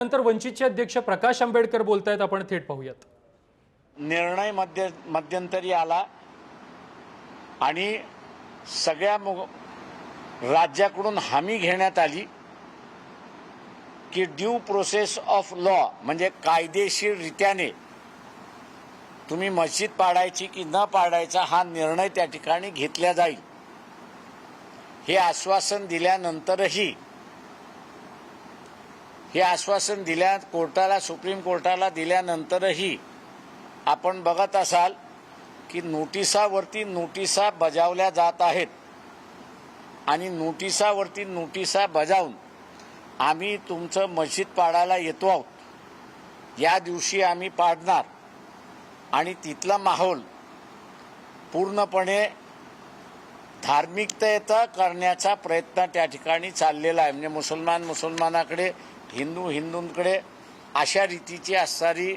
नंतर वंचितचे अध्यक्ष प्रकाश आंबेडकर बोलतायत आपण थेट पाहूयात. निर्णय मध्य मध्यंतरी आला आणि सगळ्या राज्याकडून हमी घेण्यात आली की ड्यू प्रोसेस ऑफ लॉ म्हणजे कायदेशीररित्याने तुम्ही मस्जिद पाडायची की न पाडायचा हा निर्णय त्या ठिकाणी घेतला जाईल. हे आश्वासन दिल्यानंतरही हे आश्वासन दिल्या कोर्टाला सुप्रीम कोर्टाला दिल्यानंतरही आपण बघत असाल की नोटिसावरती नोटिसा बजावल्या जात आहेत. आणि नोटिसावरती नोटिसा बजावून आम्ही तुमचं मस्जिद पाडायला येतो आहोत. या दिवशी आम्ही पाडणार. आणि तिथला माहोल पूर्णपणे धार्मिकतेचा करण्याचा प्रयत्न त्या ठिकाणी चाललेला आहे. म्हणजे मुसलमान मुसलमानाकडे हिंदू हिंदूंकडे अशा रीतीची असणारी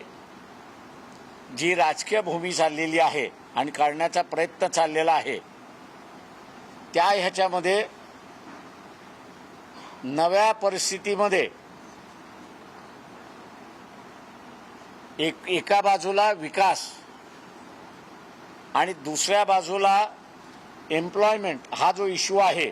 जी राजकीय भूमी चाललेली आहे आणि करण्याचा प्रयत्न चाललेला आहे त्या ह्याच्यामध्ये नव्या परिस्थितीमध्ये एक एका बाजूला विकास आणि दुसऱ्या बाजूला एम्प्लॉयमेंट हा जो इश्यू आहे.